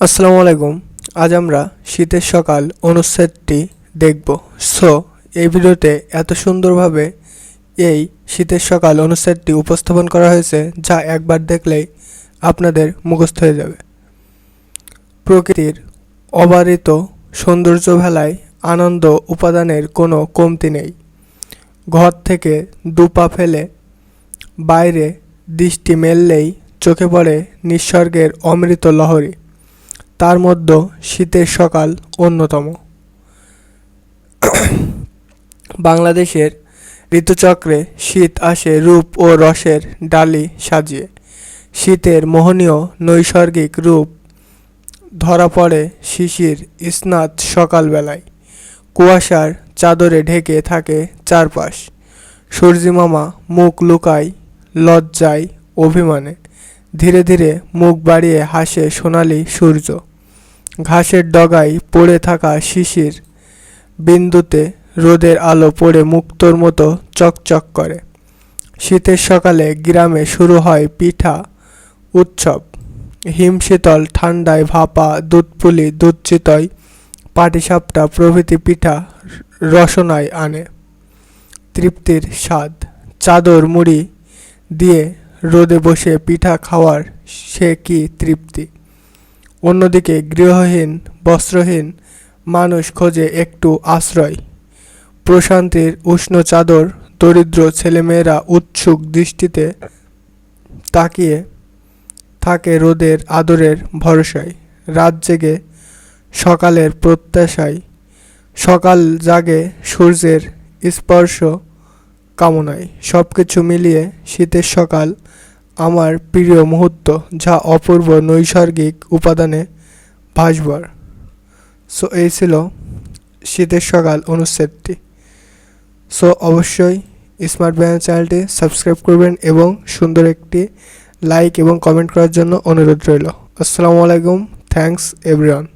আসসালামু আলাইকুম। আজ আমরা শীতের সকাল অনুচ্ছেদটি দেখব। সো, এই ভিডিওতে এত সুন্দরভাবে এই শীতের সকাল অনুচ্ছেদটি উপস্থাপন করা হয়েছে যা একবার দেখলেই আপনাদের মুখস্থ হয়ে যাবে। প্রকৃতির অবারিত সৌন্দর্য ভেলায় আনন্দ উপাদানের কোনো কমতি নেই। ঘর থেকে দুপা ফেলে বাইরে দৃষ্টি মেললেই চোখে পড়ে নিঃসর্গের অমৃত লহরী। তার মধ্যে শীতের সকাল অন্যতম। বাংলাদেশের ঋতুচক্রে শীত আসে রূপ ও রসের ডালি সাজিয়ে। শীতের মোহনীয় নৈসর্গিক রূপ ধরা পড়ে শিশির স্নাত সকালবেলায়। কুয়াশার চাদরে ঢেকে থাকে চারপাশ। সূর্যিমামা মুখ লুকায় লজ্জায় অভিমানে। ধীরে ধীরে মুখ বাড়িয়ে হাসে সোনালি সূর্য। ঘাসের ডগায় পড়ে থাকা শিশির বিন্দুতে রোদের আলো পড়ে মুক্তোর মতো চকচক করে। শীতের সকালে গ্রামে শুরু হয় পিঠা উৎসব। হিমশীতল, ঠান্ডায় ভাপা, দুধপুলি, দুধচিতই, পাটিসাপটা প্রভৃতি পিঠা রসনায় আনে। তৃপ্তির স্বাদ, চাদর মুড়ি দিয়ে রোদে বসে পিঠা খাওয়ার সে কি তৃপ্তি? অন্যদিকে গৃহহীন, বস্ত্রহীন মানুষ খোঁজে একটু আশ্রয়। প্রশান্তির উষ্ণ চাদর দরিদ্র ছেলেমেয়েরা উৎসুক দৃষ্টিতে তাকিয়ে থাকে রোদের আদরের ভরসায়। রাত জেগে সকালের প্রত্যাশায়, সকাল জাগে সূর্যের স্পর্শ কামনায়। সব কিছু মিলিয়ে শীতের সকাল আমার প্রিয় মুহূর্ত, যা অপূর্ব নৈসর্গিক উপাদানে ভাসবার। সো, এই ছিল শীতের সকাল অনুচ্ছেদটি। সো, অবশ্যই স্মার্ট ব্যায়াম চ্যানেলটি সাবস্ক্রাইব করবেন এবং সুন্দর একটি লাইক এবং কমেন্ট করার জন্য অনুরোধ রইল। আসসালামু আলাইকুম, থ্যাঙ্কস, এভরিওয়ান।